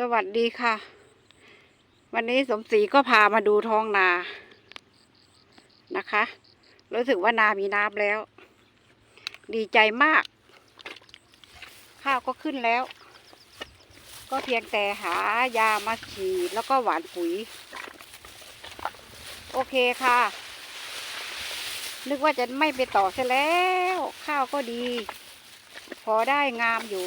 สวัสดีค่ะ วันนี้สมศรีก็พามาดูท้องนานะคะ รู้สึกว่านามีน้ำแล้ว ดีใจมาก ข้าวก็ขึ้นแล้ว ก็เพียงแต่หายามาฉีดแล้วก็หวานปุ๋ย โอเคค่ะ นึกว่าจะไม่ไปต่อซะแล้ว ข้าวก็ดี พอได้งามอยู่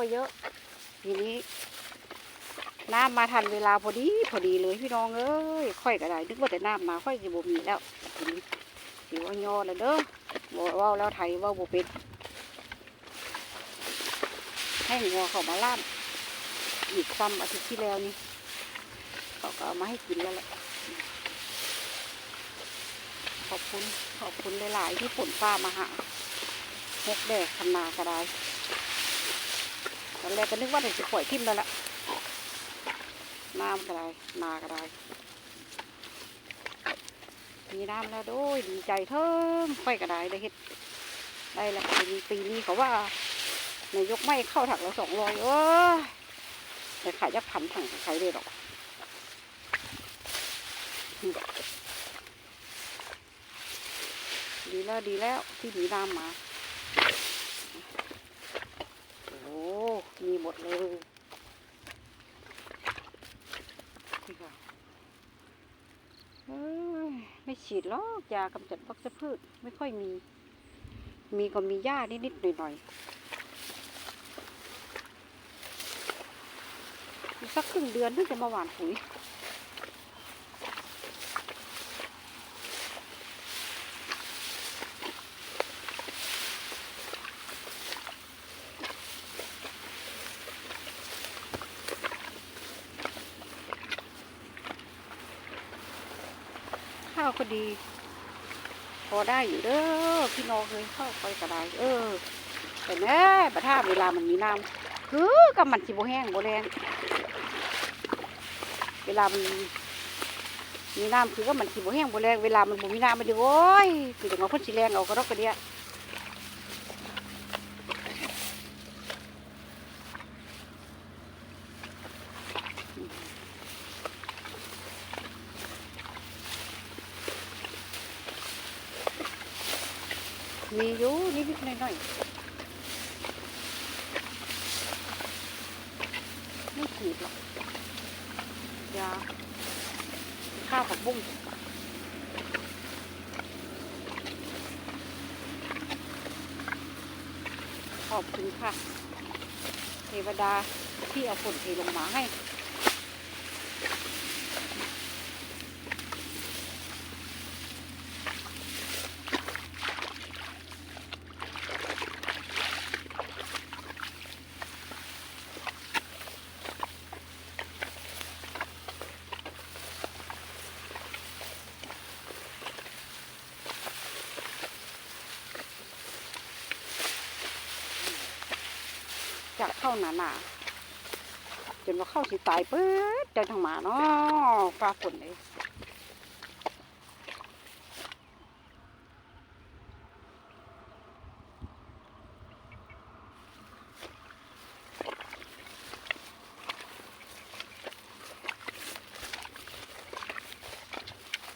ข้าเยอะ ทีนี้ น้ำมาทันเวลาพอดี พอดีเลยพี่น้องเอ้ยค่อยก็ได้นึกว่าแต่น้ำมาค่อยจะบ่มีแล้วทีนี้สิว่ายอแล้วเด้อบ่เว้าแล้วไทยว่าบ่เป็นให้งัวเขามาล่ามอีกซ้ำอาทิตย์ที่แล้วนี่เขาก็เอามาให้กินแล้วแหละขอบคุณ ขอบคุณหลาย ๆ ที่ฝนฟ้ามาหาหกแดดคันนากระไดต อนแรกก็นึกว่าจะปล่อยทิ่มแล้วล่ะน้ำก็ได้นาก็ได้มีน้ำแล้วด้วยดีใจเทิมไฟก็ได้ได้เฮ็ดได้แล้วปีนี้ปีนี้เขาว่านายกไม่เข้าถังละสองร้อยเอ้ยแต่ขายยักพันถังขายได้หรอกดีแล้วดีแล้วที่มีน้ำมา มีหมดเลยนี่ค่ะไม่ฉีดหรอกยากำจัดวัชพืชไม่ค่อยมี มีก็มีหญ้านิดๆหน่อยๆอีกสักครึ่งเดือนถึงจะมาหว่านปุ๋ยาวก็ดี พอได้อยู่เด้อพี่น้องเลยเข้าไปก็ไดเออแต่แม่ประท่าเวลามันมีน้ำคือกับมันสิบแห้งบ่แรงเวลามันมีน้ำคือก็มันสิบแห้งบ่แรงเวลามันบ่มีน้ำมันดีโอ้ยคือจะมาพ่นสีแรงเอากระดอกกระเดีย มีอยู่นิดๆหน่อยๆไม่ขีดหรอกยาข้าวผักบุ้งขอบคุณค่ะ เทวดาที่เอาฝนเทลงมาให้ จากเข้าหนาหนาๆจนว่าเข้าสิตายเปิดใจทางหมาเนาะฟ้าฝนเลย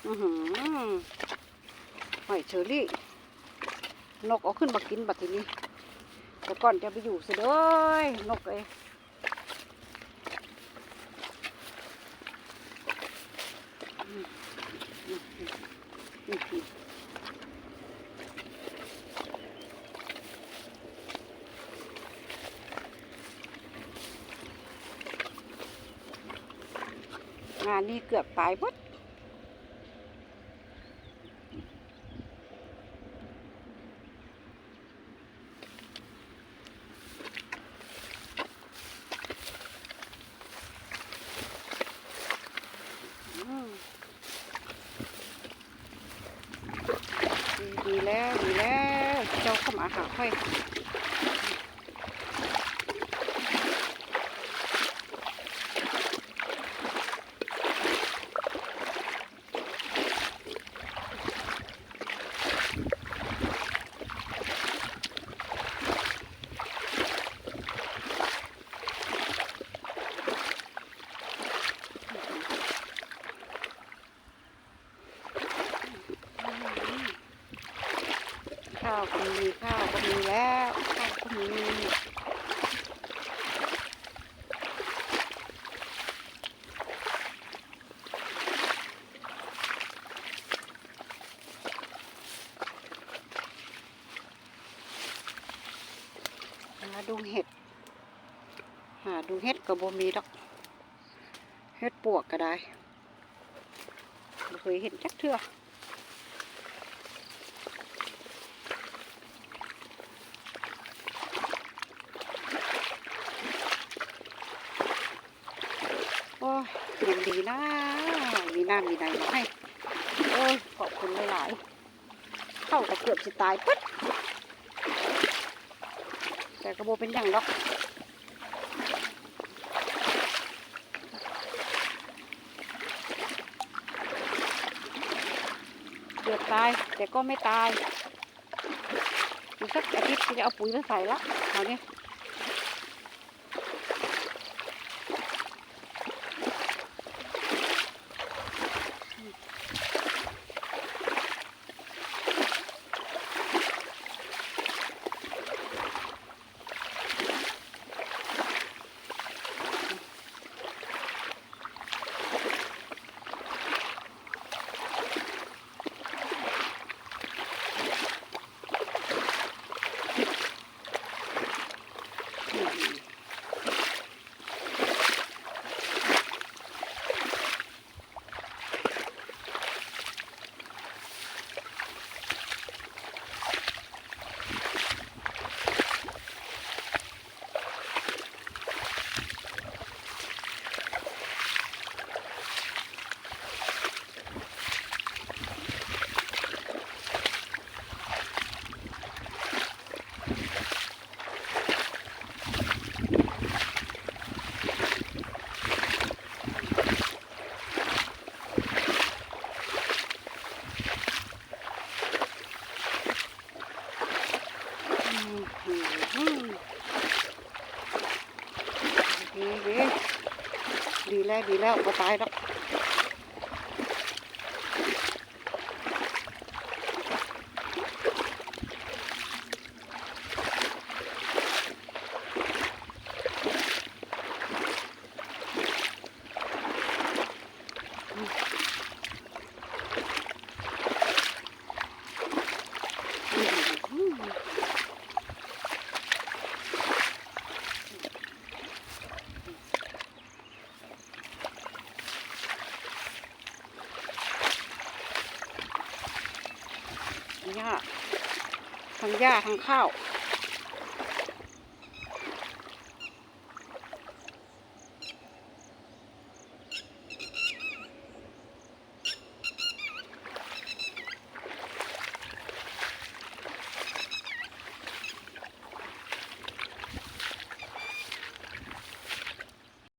อือหือหอยเชอรี่ นกเอาขึ้นมากินบัดทีนี้ แต่ก่อนจะไปอยู่เสียเด้ยนกเอ้ยงานนี้เกือบตายหมดอืมดีดีแล้วดีแล้วเจ้าเข้ามาหา ค่อย ก็มีข้าวก็มีแล้วข้าวก็มีหาดูเห็ด หาดูเห็ดกับบ่มีดอก เห็ดปวกก็ได้เคยเห็นจักเทื่อ อ้ยยังดีนะมีน้ำมีในมาให้โอ้ยขอบคุณหลายเข้ากับเกือบจะตายปึ๊ดแต่กระโบเป็นอย่างดอกเกือบตายแต่ก็ไม่ตายอีกสักอาทิตย์จะเอาปุ๋ยมาใส่ละคราวนี้ ดีดีดีแล้วดีแล้วก็ตายแล้ว ทั้งหญ้าทั้งข้าว